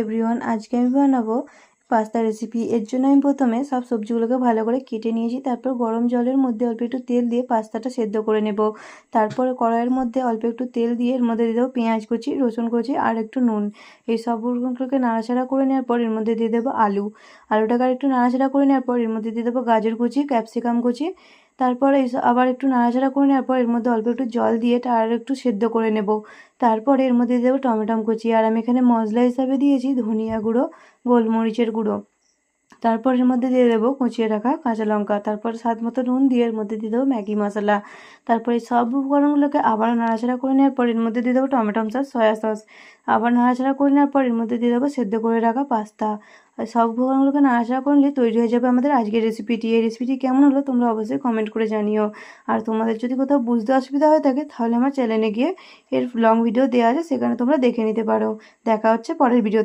Everyone আজকে আমি বানাবো পাস্তা রেসিপি এর জন্য আমি প্রথমে সব সবজিগুলোকে ভালো করে কেটে নিয়েছি, তারপর গরম জলের মধ্যে অল্প একটু তেল দিয়ে পাস্তাটা সেদ্ধ করে নেব। তারপরে কড়াইয়ের মধ্যে অল্প একটু তেল দিয়ে এর মধ্যে দিয়ে দেবো পেঁয়াজ কুচি, রসুন কুচি আর একটু নুন। এই সবগুলোকে নাড়াচাড়া করে নেওয়ার পর এর মধ্যে দিয়ে দেবো আলু। আলুটাকে আর একটু নাড়াচাড়া করে নেওয়ার পর এর মধ্যে দিয়ে দেবো গাজর কুচি, ক্যাপসিকাম কুচি তারপর এই আবার একটু নাড়াচাড়া করে নেওয়ার পর এর মধ্যে অল্প একটু জল দিয়ে এটা আর একটু সেদ্ধ করে নেব। তারপরে এর মধ্যে দেবো টমেটম কুচি। আর আমি এখানে মশলা হিসাবে দিয়েছি ধনিয়া গুঁড়ো, গোলমরিচের গুঁড়ো। তারপর এর মধ্যে দিয়ে দেবো, কুচিয়ে রাখা কাঁচা লঙ্কা। তারপর স্বাদ মতো নুন দিয়ে এর মধ্যে দিয়ে দেবো ম্যাগি মশলা। তারপর এই সব উপকরণগুলোকে আবার নাড়াচাড়া করে নেওয়ার পর এর মধ্যে দিয়ে দেবো টমেটো সস, সয়া সস। আবার নাড়াচাড়া করে নেওয়ার পর এর মধ্যে দিয়ে দেবো সেদ্ধ করে রাখা পাস্তা। সব উপকরণগুলোকে নাড়াচাড়া করলে তৈরি হয়ে যাবে আমাদের আজকের রেসিপিটি। এই রেসিপিটি কেমন হলো তোমরা অবশ্যই কমেন্ট করে জানিও। আর তোমাদের যদি কোথাও বুঝতে অসুবিধা হয়ে থাকে তাহলে আমার চ্যানেলে গিয়ে এর লং ভিডিও দেওয়া আছে, সেখানে তোমরা দেখে নিতে পারো। দেখা হচ্ছে পরের ভিডিও